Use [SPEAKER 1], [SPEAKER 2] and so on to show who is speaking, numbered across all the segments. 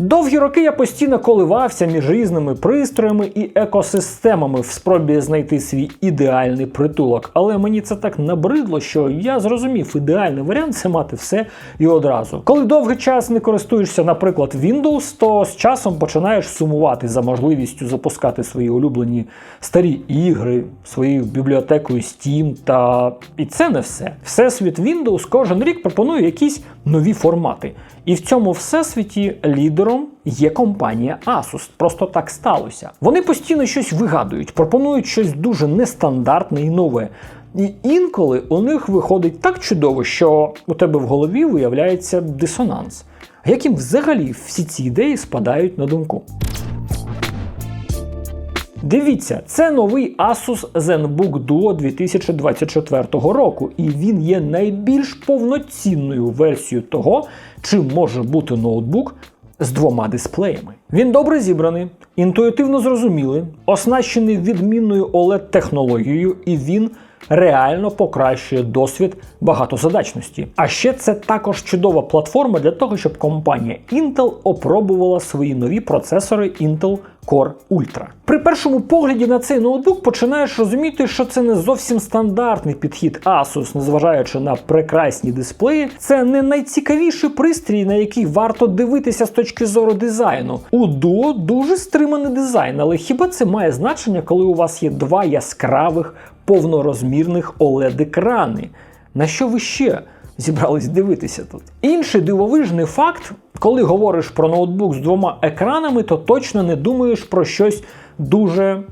[SPEAKER 1] Довгі роки я постійно коливався між різними пристроями і екосистемами в спробі знайти свій ідеальний притулок, але мені це так набридло, що я зрозумів, ідеальний варіант це мати все і одразу. Коли довгий час не користуєшся, наприклад, Windows, то з часом починаєш сумувати за можливістю запускати свої улюблені старі ігри, своєю бібліотекою Steam та і це не все. Всесвіт Windows кожен рік пропонує якісь нові формати. І в цьому всесвіті лідером є компанія Asus. Просто так сталося. Вони постійно щось вигадують, пропонують щось дуже нестандартне і нове. І інколи у них виходить так чудово, що у тебе в голові виявляється дисонанс. А як їм взагалі всі ці ідеї спадають на думку? Дивіться, це новий Asus ZenBook Duo 2024 року, і він є найбільш повноцінною версією того, чим може бути ноутбук з двома дисплеями. Він добре зібраний, інтуїтивно зрозумілий, оснащений відмінною OLED-технологією, і він реально покращує досвід багатозадачності. А ще це також чудова платформа для того, щоб компанія Intel опробувала свої нові процесори Intel Core Ultra. При першому погляді на цей ноутбук починаєш розуміти, що це не зовсім стандартний підхід Asus, незважаючи на прекрасні дисплеї. Це не найцікавіший пристрій, на який варто дивитися з точки зору дизайну. У Duo дуже стриманий дизайн, але хіба це має значення, коли у вас є два яскравих повнорозмірних OLED-екрани? На що ви ще зібрались дивитися тут? Інший дивовижний факт, коли говориш про ноутбук з двома екранами, то точно не думаєш про щось дуже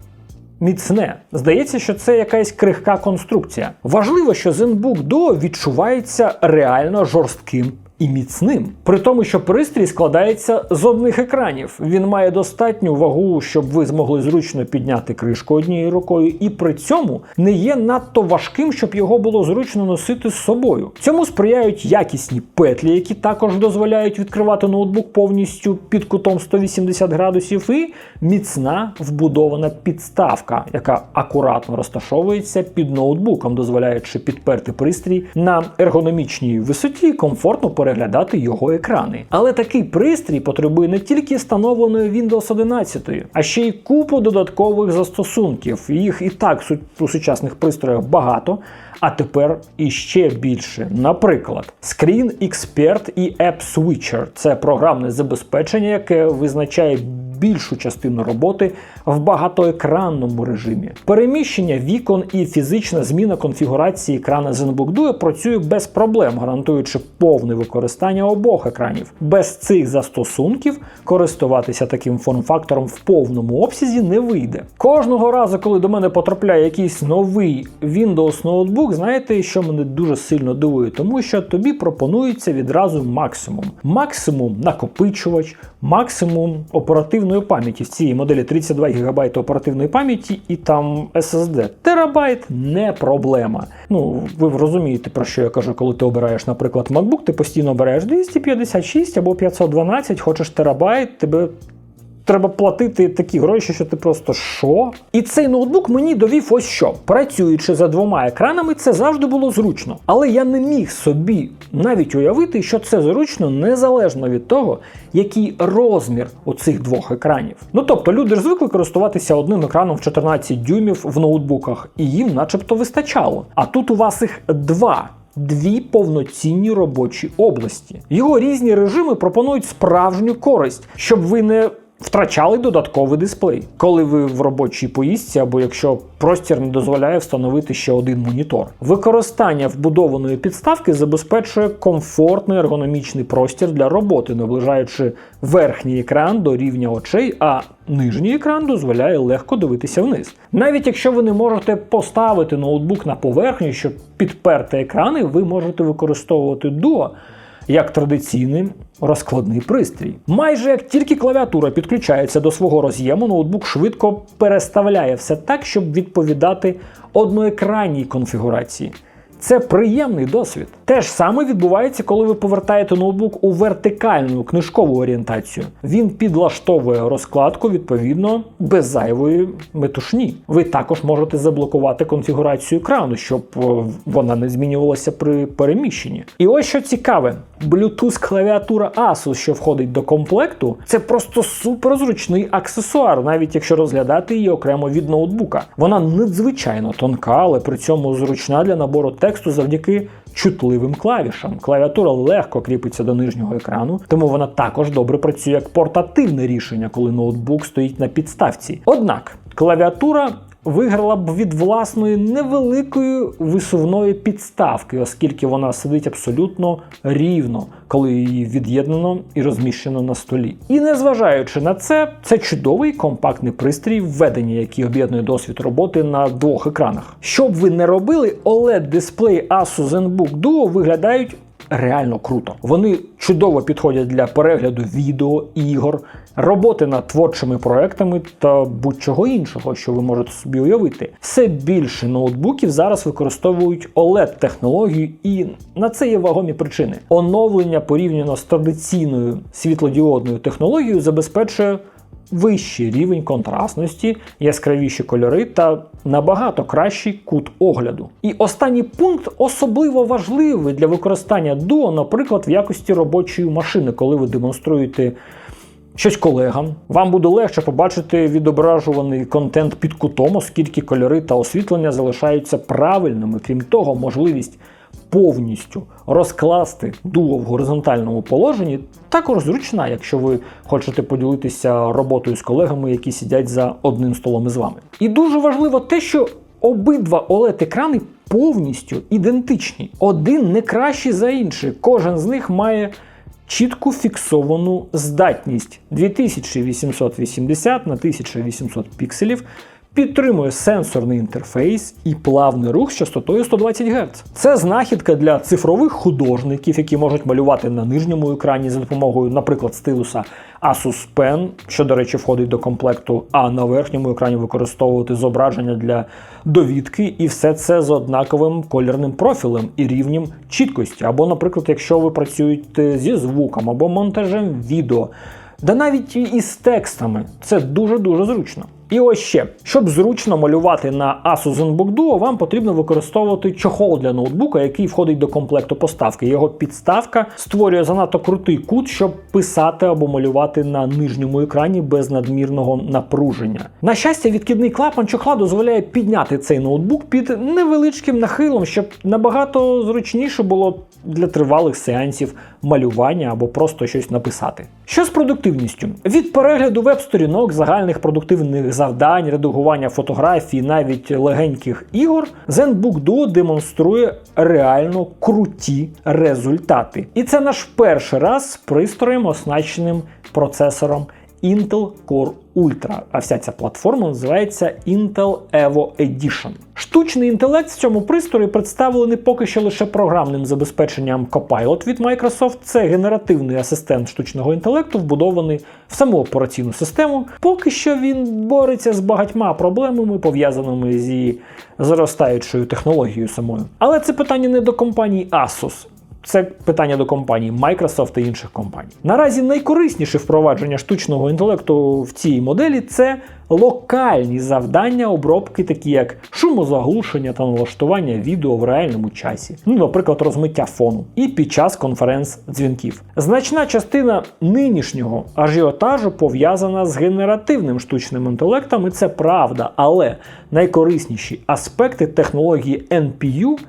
[SPEAKER 1] міцне. Здається, що це якась крихка конструкція. Важливо, що ZenBook Duo відчувається реально жорстким. І міцним, при тому, що пристрій складається з одних екранів. Він має достатню вагу, щоб ви змогли зручно підняти кришку однією рукою, і при цьому не є надто важким, щоб його було зручно носити з собою. Цьому сприяють якісні петлі, які також дозволяють відкривати ноутбук повністю під кутом 180 градусів, і міцна вбудована підставка, яка акуратно розташовується під ноутбуком, дозволяючи підперти пристрій на ергономічній висоті комфортно переглядати його екрани. Але такий пристрій потребує не тільки встановленої Windows 11, а ще й купу додаткових застосунків. Їх і так у сучасних пристроях багато. А тепер іще більше. Наприклад, Screen Expert і App Switcher – це програмне забезпечення, яке визначає більшу частину роботи в багатоекранному режимі. Переміщення вікон і фізична зміна конфігурації екрана ZenBook Duo працює без проблем, гарантуючи повне використання обох екранів. Без цих застосунків користуватися таким форм-фактором в повному обсязі не вийде. Кожного разу, коли до мене потрапляє якийсь новий Windows ноутбук, знаєте, що мене дуже сильно дивує, тому що тобі пропонується відразу максимум. Максимум накопичувач, максимум оперативної пам'яті в цій моделі 32 ГБ оперативної пам'яті і там SSD. Терабайт не проблема. Ну, ви розумієте, про що я кажу, коли ти обираєш, наприклад, MacBook, ти постійно обираєш 256 або 512, хочеш терабайт, тебе. Треба платити такі гроші, що ти просто що? І цей ноутбук мені довів ось що. Працюючи за двома екранами, це завжди було зручно. Але я не міг собі навіть уявити, що це зручно незалежно від того, який розмір у цих двох екранів. Ну тобто люди ж звикли користуватися одним екраном в 14 дюймів в ноутбуках, і їм начебто вистачало. А тут у вас їх два. Дві повноцінні робочі області. Його різні режими пропонують справжню користь, щоб ви не втрачали додатковий дисплей, коли ви в робочій поїздці, або якщо простір не дозволяє встановити ще один монітор. Використання вбудованої підставки забезпечує комфортний ергономічний простір для роботи, наближаючи верхній екран до рівня очей, а нижній екран дозволяє легко дивитися вниз. Навіть якщо ви не можете поставити ноутбук на поверхню, щоб підперти екрани, ви можете використовувати Duo як традиційний розкладний пристрій. Майже як тільки клавіатура підключається до свого роз'єму, ноутбук швидко переставляє все так, щоб відповідати одноекранній конфігурації. Це приємний досвід. Те ж саме відбувається, коли ви повертаєте ноутбук у вертикальну книжкову орієнтацію. Він підлаштовує розкладку відповідно без зайвої метушні. Ви також можете заблокувати конфігурацію екрану, щоб е, вона не змінювалася при переміщенні. І ось що цікаве: Bluetooth клавіатура Asus, що входить до комплекту, це просто суперзручний аксесуар, навіть якщо розглядати її окремо від ноутбука. Вона надзвичайно тонка, але при цьому зручна для набору тексту завдяки чутливим клавішам. Клавіатура легко кріпиться до нижнього екрану, тому вона також добре працює як портативне рішення, коли ноутбук стоїть на підставці. Однак клавіатура виграла б від власної невеликої висувної підставки, оскільки вона сидить абсолютно рівно, коли її від'єднано і розміщено на столі. І незважаючи на це, це чудовий компактний пристрій введення, який об'єднує досвід роботи на двох екранах. Що б ви не робили, oled дисплей Asus ZenBook Duo виглядають реально круто. Вони чудово підходять для перегляду відео, ігор, роботи над творчими проектами та будь-чого іншого, що ви можете собі уявити. Все більше ноутбуків зараз використовують oled технологію і на це є вагомі причини. Оновлення порівняно з традиційною світлодіодною технологією забезпечує вищий рівень контрастності, яскравіші кольори та набагато кращий кут огляду. І останній пункт особливо важливий для використання Duo, наприклад, в якості робочої машини, коли ви демонструєте. Щось колегам, вам буде легше побачити відображуваний контент під кутом, оскільки кольори та освітлення залишаються правильними. Крім того, можливість повністю розкласти дуо в горизонтальному положенні також зручна, якщо ви хочете поділитися роботою з колегами, які сидять за одним столом із вами. І дуже важливо те, що обидва oled екрани повністю ідентичні. Один не кращий за інший. Кожен з них має чітку фіксовану здатність 2880 на 1800 пікселів. Підтримує сенсорний інтерфейс і плавний рух з частотою 120 Гц. Це знахідка для цифрових художників, які можуть малювати на нижньому екрані за допомогою, наприклад, стилуса Asus Pen, що, до речі, входить до комплекту, а на верхньому екрані використовувати зображення для довідки, і все це з однаковим колірним профілем і рівнем чіткості. Або, наприклад, якщо ви працюєте зі звуком або монтажем відео, да навіть із текстами, це дуже-дуже зручно. І ось ще, щоб зручно малювати на Asus ZenBook Duo, вам потрібно використовувати чохол для ноутбука, який входить до комплекту поставки. Його підставка створює занадто крутий кут, щоб писати або малювати на нижньому екрані без надмірного напруження. На щастя, відкидний клапан чохла дозволяє підняти цей ноутбук під невеличким нахилом, щоб набагато зручніше було для тривалих сеансів малювання або просто щось написати. Що з продуктивністю? Від перегляду веб-сторінок, загальних продуктивних завдань, редагування фотографій, навіть легеньких ігор, ZenBook Duo демонструє реально круті результати. І це наш перший раз з пристроєм, оснащеним процесором Intel Core Ultra, а вся ця платформа називається Intel Evo Edition. Штучний інтелект в цьому пристрої представлений поки що лише програмним забезпеченням Copilot від Microsoft. Це генеративний асистент штучного інтелекту, вбудований в саму операційну систему. Поки що він бореться з багатьма проблемами, пов'язаними з зростаючою технологією самою. Але це питання не до компанії Asus. Це питання до компаній Microsoft та інших компаній. Наразі найкорисніше впровадження штучного інтелекту в цій моделі це локальні завдання обробки, такі як шумозаглушення та налаштування відео в реальному часі, ну, наприклад, розмиття фону, і під час конференц-дзвінків. Значна частина нинішнього ажіотажу пов'язана з генеративним штучним інтелектом, і це правда, але найкорисніші аспекти технології NPU –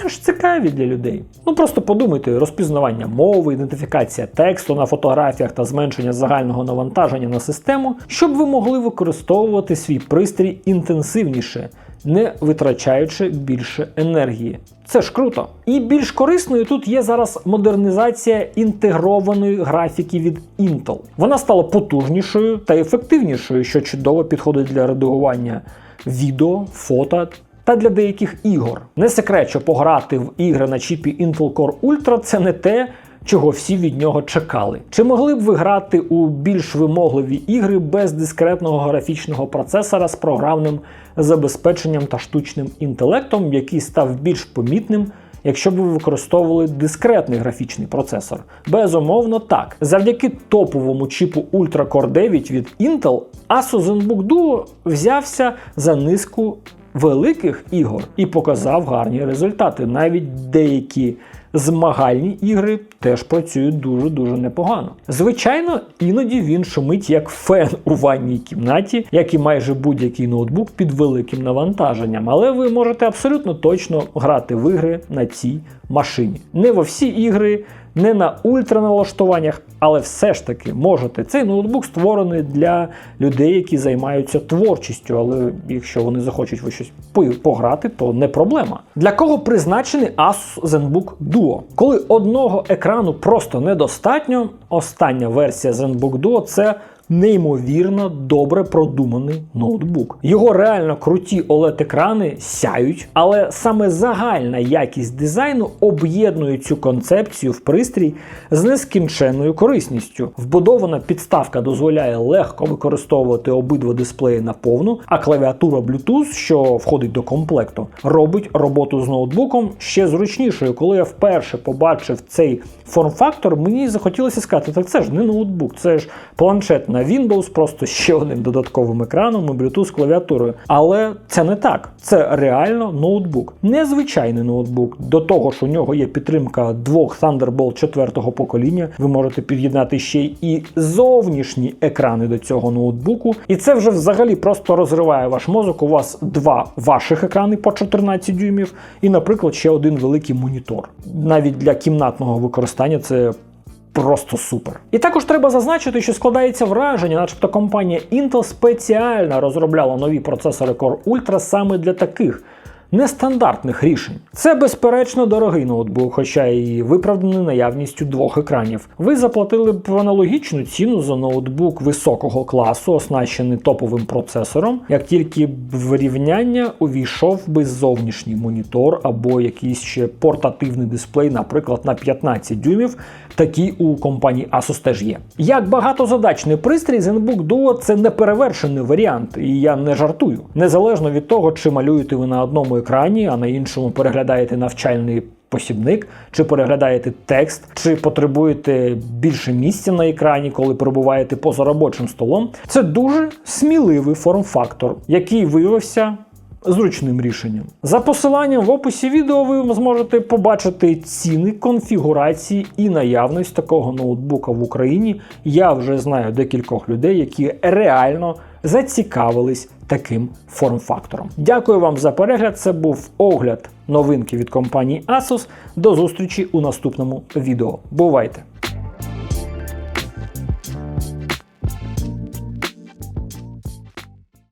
[SPEAKER 1] менш цікаві для людей. Ну просто подумайте, розпізнавання мови, ідентифікація тексту на фотографіях та зменшення загального навантаження на систему, щоб ви могли використовувати свій пристрій інтенсивніше, не витрачаючи більше енергії. Це ж круто. І більш корисною тут є зараз модернізація інтегрованої графіки від Intel. Вона стала потужнішою та ефективнішою, що чудово підходить для редагування відео, фото та для деяких ігор. Не секрет, що пограти в ігри на чіпі Intel Core Ultra це не те, чого всі від нього чекали. Чи могли б ви грати у більш вимогливі ігри без дискретного графічного процесора з програмним забезпеченням та штучним інтелектом, який став більш помітним якщо б ви використовували дискретний графічний процесор? Безумовно, так. Завдяки топовому чіпу Ultra Core 9 від Intel, Asus ZenBook Duo взявся за низку великих ігор і показав гарні результати. Навіть деякі змагальні ігри теж працюють дуже-дуже непогано. Звичайно, іноді він шумить як фен у ванній кімнаті, як і майже будь-який ноутбук під великим навантаженням, але ви можете абсолютно точно грати в ігри на цій машині. Не во всі ігри. Не на ультраналаштуваннях, але все ж таки можете. Цей ноутбук створений для людей, які займаються творчістю. Але якщо вони захочуть ви щось пограти, то не проблема. Для кого призначений Asus ZenBook Duo? Коли одного екрану просто недостатньо, остання версія ZenBook Duo це неймовірно добре продуманий ноутбук. Його реально круті OLED-екрани сяють, але саме загальна якість дизайну об'єднує цю концепцію в пристрій з нескінченною корисністю. Вбудована підставка дозволяє легко використовувати обидва дисплеї наповну, а клавіатура Bluetooth, що входить до комплекту, робить роботу з ноутбуком ще зручнішою. Коли я вперше побачив цей форм-фактор, мені захотілося сказати, так це ж не ноутбук, це ж планшет на Windows, просто ще одним додатковим екраном і Bluetooth клавіатурою. Але це не так. Це реально ноутбук. Незвичайний ноутбук. До того ж, у нього є підтримка двох Thunderbolt 4 покоління. Ви можете під'єднати ще і зовнішні екрани до цього ноутбуку. І це вже взагалі просто розриває ваш мозок. У вас два ваших екрани по 14 дюймів, і, наприклад, ще один великий монітор. Навіть для кімнатного використання це Просто супер. І також треба зазначити, що складається враження, начебто компанія Intel спеціально розробляла нові процесори Core Ultra саме для таких нестандартних рішень. Це безперечно дорогий ноутбук, хоча і виправданий наявністю двох екранів. Ви заплатили б аналогічну ціну за ноутбук високого класу, оснащений топовим процесором, як тільки б в рівняння увійшов би зовнішній монітор або якийсь ще портативний дисплей, наприклад, на 15 дюймів. Такі у компанії Asus теж є. Як багатозадачний пристрій, ZenBook Duo це неперевершений варіант, і я не жартую. Незалежно від того, чи малюєте ви на одному екрані, а на іншому переглядаєте навчальний посібник, чи переглядаєте текст, чи потребуєте більше місця на екрані, коли перебуваєте поза робочим столом. Це дуже сміливий форм-фактор, який виявився зручним рішенням. За посиланням в описі відео ви зможете побачити ціни, конфігурації і наявність такого ноутбука в Україні. Я вже знаю декількох людей, які реально зацікавились таким форм-фактором. Дякую вам за перегляд. Це був огляд новинки від компанії Asus. До зустрічі у наступному відео. Бувайте!